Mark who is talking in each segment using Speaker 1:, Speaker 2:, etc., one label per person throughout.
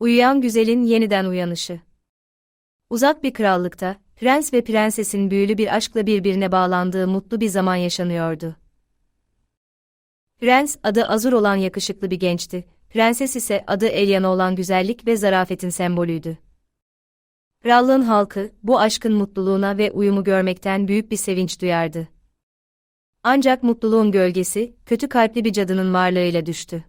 Speaker 1: Uyuyan güzelin yeniden uyanışı. Uzak bir krallıkta, prens ve prensesin büyülü bir aşkla birbirine bağlandığı mutlu bir zaman yaşanıyordu. Prens, adı Azur olan yakışıklı bir gençti, prenses ise adı Elyana olan güzellik ve zarafetin sembolüydü. Krallığın halkı, bu aşkın mutluluğuna ve uyumu görmekten büyük bir sevinç duyardı. Ancak mutluluğun gölgesi, kötü kalpli bir cadının varlığıyla düştü.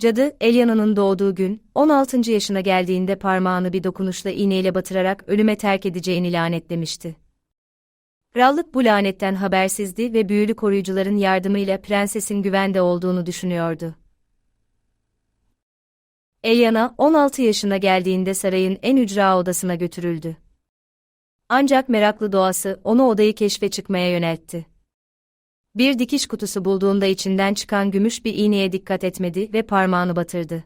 Speaker 1: Cadı, Elyana'nın doğduğu gün, 16. yaşına geldiğinde parmağını bir dokunuşla iğneyle batırarak ölüme terk edeceğini lanetlemişti. Krallık bu lanetten habersizdi ve büyülü koruyucuların yardımıyla prensesin güvende olduğunu düşünüyordu. Elyana, 16 yaşına geldiğinde sarayın en ücra odasına götürüldü. Ancak meraklı doğası onu odayı keşfe çıkmaya yöneltti. Bir dikiş kutusu bulduğunda içinden çıkan gümüş bir iğneye dikkat etmedi ve parmağını batırdı.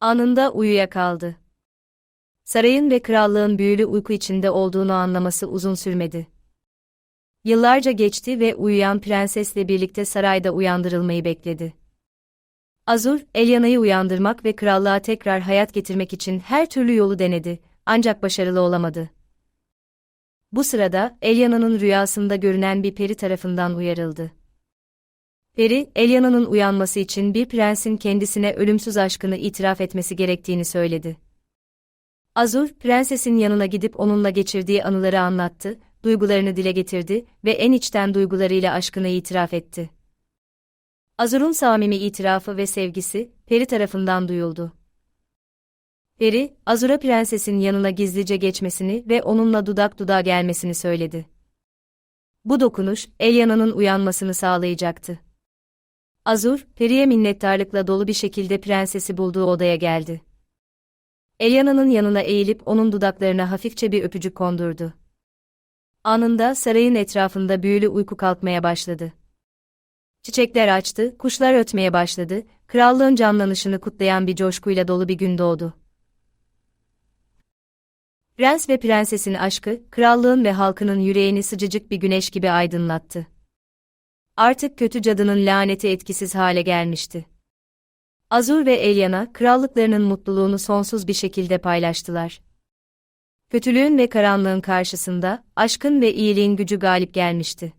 Speaker 1: Anında uyuyakaldı. Sarayın ve krallığın büyülü uyku içinde olduğunu anlaması uzun sürmedi. Yıllarca geçti ve uyuyan prensesle birlikte sarayda uyandırılmayı bekledi. Azur, Elyana'yı uyandırmak ve krallığa tekrar hayat getirmek için her türlü yolu denedi, ancak başarılı olamadı. Bu sırada, Elyana'nın rüyasında görünen bir peri tarafından uyarıldı. Peri, Elyana'nın uyanması için bir prensin kendisine ölümsüz aşkını itiraf etmesi gerektiğini söyledi. Azur, prensesin yanına gidip onunla geçirdiği anıları anlattı, duygularını dile getirdi ve en içten duygularıyla aşkını itiraf etti. Azur'un samimi itirafı ve sevgisi, Peri tarafından duyuldu. Peri, Azura prensesin yanına gizlice geçmesini ve onunla dudak dudağa gelmesini söyledi. Bu dokunuş, Elyana'nın uyanmasını sağlayacaktı. Azur, Peri'ye minnettarlıkla dolu bir şekilde prensesi bulduğu odaya geldi. Elyana'nın yanına eğilip onun dudaklarına hafifçe bir öpücük kondurdu. Anında sarayın etrafında büyülü uyku kalkmaya başladı. Çiçekler açtı, kuşlar ötmeye başladı, krallığın canlanışını kutlayan bir coşkuyla dolu bir gün doğdu. Prens ve prensesin aşkı, krallığın ve halkının yüreğini sıcacık bir güneş gibi aydınlattı. Artık kötü cadının laneti etkisiz hale gelmişti. Azur ve Elyana, krallıklarının mutluluğunu sonsuz bir şekilde paylaştılar. Kötülüğün ve karanlığın karşısında, aşkın ve iyiliğin gücü galip gelmişti.